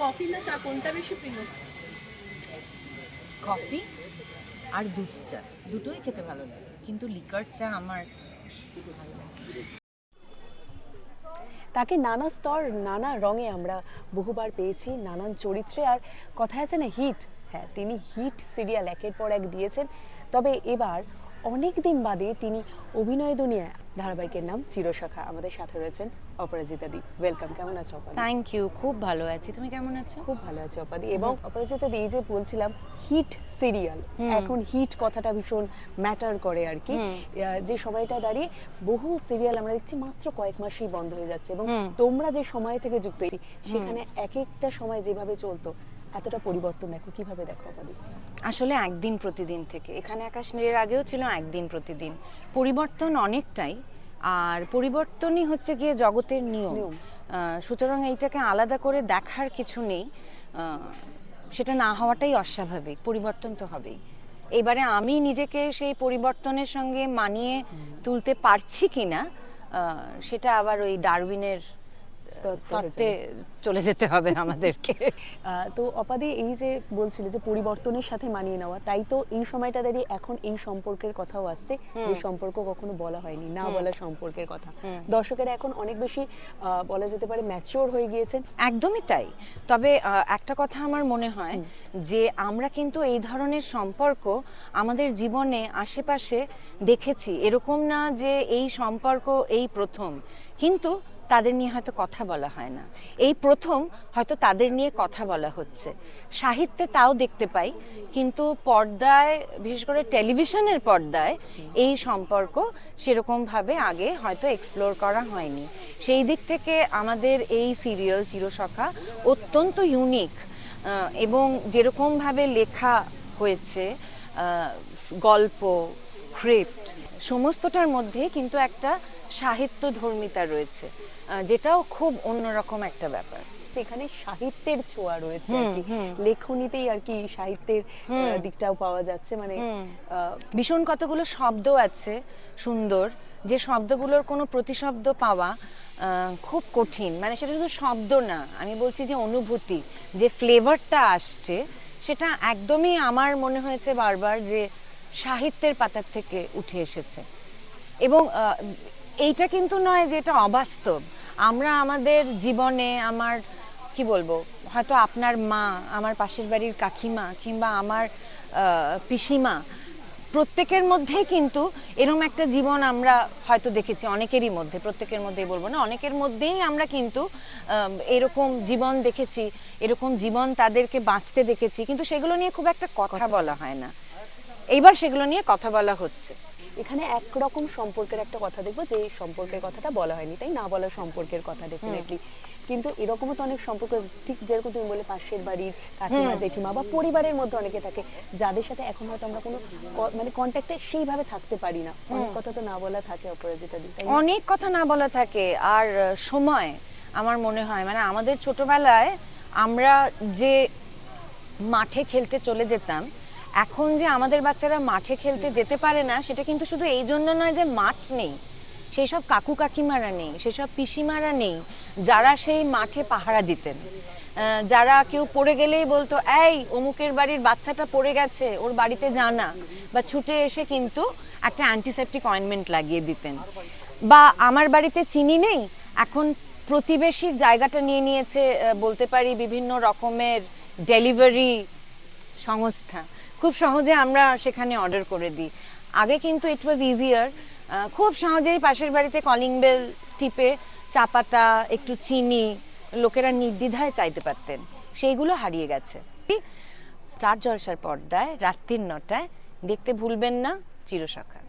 Coffee না চা? কোনটা বেশি প্রিয়? কফি আর দুধ চা। দুটোই খেতে ভালো লাগে। কিন্তু লিকার চা আমার ভালো লাগে তাকে নানা স্তর নানা রঙে আমরা বহুবার পেয়েছি নানান চরিত্রে। আর কথা আছে না হিট। হ্যাঁ তিনি হিট সিরিয়াল একের পর এক দিয়েছেন। তবে এবার অনেক দিন বাদে তিনি অভিনয় দুনিয়ায় ধারাবাহিকের নাম চিরসখা আমাদের সাথে রয়েছেন অপরাজিতা দি। ওয়েলকাম কেমন আছো অপরাজিতা? থ্যাংক ইউ খুব ভালো আছি। তুমি কেমন আছো? খুব ভালো আছে অপাদি এবং অপরাজিতা দি এই যে বলছিলাম হিট সিরিয়াল এখন হিট কথাটা ভীষণ ম্যাটার করে আর কি। যে সময়টা দাঁড়িয়ে বহু সিরিয়াল আমরা দেখছি মাত্র কয়েক মাসেই বন্ধ হয়ে যাচ্ছে। এবং তোমরা যে সময় থেকে যুক্ত সেখানে এক একটা সময় যেভাবে চলতো এতটা পরিবর্তন দেখো কীভাবে দেখো আসলে একদিন প্রতিদিন থেকে। এখানে আকাশ নীলের আগেও ছিল একদিন প্রতিদিন। পরিবর্তন অনেকটাই আর পরিবর্তনই হচ্ছে গিয়ে জগতের নিয়ম। সুতরাং এইটাকে আলাদা করে দেখার কিছু নেই। সেটা না হওয়াটাই অস্বাভাবিক পরিবর্তন তো হবেই। এবারে আমি নিজেকে সেই পরিবর্তনের সঙ্গে মানিয়ে তুলতে পারছি কিনা সেটা আবার ওই ডারউইনের তত্ত্বে চলে যেতে হবে আমাদেরকে। তো অপাদি এই যে বলছিলে যে পরিবর্তনের সাথে মানিয়ে নেওয়া তাই তো এই সময়টা দাঁড়িয়ে এখন এই সম্পর্কের কথাও আসছে যে সম্পর্ক কখনো বলা হয়নি না বলা সম্পর্কের কথা। দর্শকেরা এখন অনেক বেশি বলা যেতে পারে ম্যাচিওর হয়ে গিয়েছেন। একদমই তাই। তবে আহ, একটা কথা আমার মনে হয় যে আমরা কিন্তু এই ধরনের সম্পর্ক আমাদের জীবনে আশেপাশে দেখেছি। এরকম না যে এই সম্পর্ক এই প্রথম। কিন্তু তাদের নিয়ে হয়তো কথা বলা হয় না। এই প্রথম হয়তো তাদের নিয়ে কথা বলা হচ্ছে। সাহিত্যে তাও দেখতে পাই, কিন্তু পর্দায়, বিশেষ করে টেলিভিশনের পর্দায় এই সম্পর্ক সেরকমভাবে আগে হয়তো এক্সপ্লোর করা হয়নি। সেই দিক থেকে আমাদের এই সিরিয়াল চিরসখা অত্যন্ত ইউনিক এবং যেরকমভাবে লেখা হয়েছে গল্প স্ক্রিপ্ট সমস্তটার মধ্যে কিন্তু একটা সাহিত্য ধর্মিতা রয়েছে যেটাও খুব অন্যরকম একটা ব্যাপার। যেখানে সাহিত্যের ছোঁয়া রয়েছে আর কি। লেখনীতেই আর কি সাহিত্যের দিকটাও পাওয়া যাচ্ছে। মানে ভীষণ কতগুলো শব্দ আছে সুন্দর। যে শব্দগুলোর কোনো প্রতিশব্দ পাওয়া আহ, খুব কঠিন। মানে সেটা শুধু শব্দ না আমি বলছি যে অনুভূতি যে ফ্লেভারটা আসছে সেটা একদমই আমার মনে হয়েছে বারবার যে সাহিত্যের পাতার থেকে উঠে এসেছে। এবং এইটা কিন্তু নয় যে এটা অবাস্তব। আমরা আমাদের জীবনে আমার, কি বলব, হয়তো আপনার মা, আমার পাশের বাড়ির কাকিমা কিংবা আমার পিসিমা, প্রত্যেকের মধ্যেই কিন্তু এরকম একটা জীবন আমরা হয়তো দেখেছি অনেকেরই মধ্যে, প্রত্যেকের মধ্যেই বলব না, অনেকের মধ্যেই আমরা কিন্তু এরকম জীবন দেখেছি, এরকম জীবন তাদেরকে বাঁচতে দেখেছি, কিন্তু সেগুলো নিয়ে খুব একটা কথা বলা হয় না। এইবার সেগুলো নিয়ে কথা বলা হচ্ছে। এখানে একরকম সম্পর্কের একটা কথা দেখব যে সম্পর্কের কথাটা বলা হয়নি তাই না বলা সম্পর্কের কথা ডেফিনেটলি কিন্তু এরকমও তো অনেক সম্পর্ক ঠিক যেরকম তুমি বলে পাশের বাড়ির কাকিমা জেঠিমা বা পরিবারের মধ্যে অনেকে থাকে যাদের সাথে এখন হয়তো আমরা কোনো মানে কন্ট্যাক্টে সেইভাবে থাকতে পারি না। অনেক কথা তো না বলা থাকে অপরাজিতা দি তাই অনেক কথা না বলা থাকে আর সময় আমার মনে হয় মানে আমাদের ছোটবেলায় আমরা যে মাঠে খেলতে চলে যেতাম এখন যে আমাদের বাচ্চারা মাঠে খেলতে যেতে পারে না, সেটা কিন্তু শুধু এই জন্য নয় যে মাঠ নেই। সেই সব কাকু কাকিমারা নেই সেসব পিসিমারা নেই, যারা সেই মাঠে পাহারা দিতেন। যারা কেউ পড়ে গেলেই বলতো, এই, অমুকের বাড়ির বাচ্চাটা পড়ে গেছে, ওর বাড়িতে জানা বা ছুটে এসে কিন্তু একটা অ্যান্টিসেপটিক অয়েনমেন্ট লাগিয়ে দিতেন। বা আমার বাড়িতে চিনি নেই, এখন প্রতিবেশীর জায়গাটা নিয়ে নিয়েছে বলতে পারি বিভিন্ন রকমের ডেলিভারি সংস্থা। খুব সহজে আমরা সেখানে অর্ডার করে দিই। আগে কিন্তু ইট ওয়াজ ইজিয়ার খুব সহজেই পাশের বাড়িতে কলিং বেল টিপে চা পাতা, একটু চিনি লোকেরা নির্দ্বিধায় চাইতে পারতেন। সেইগুলো হারিয়ে গেছে। স্টার জলসার পর্দায় রাত্রির নটায় দেখতে ভুলবেন না চিরসখা।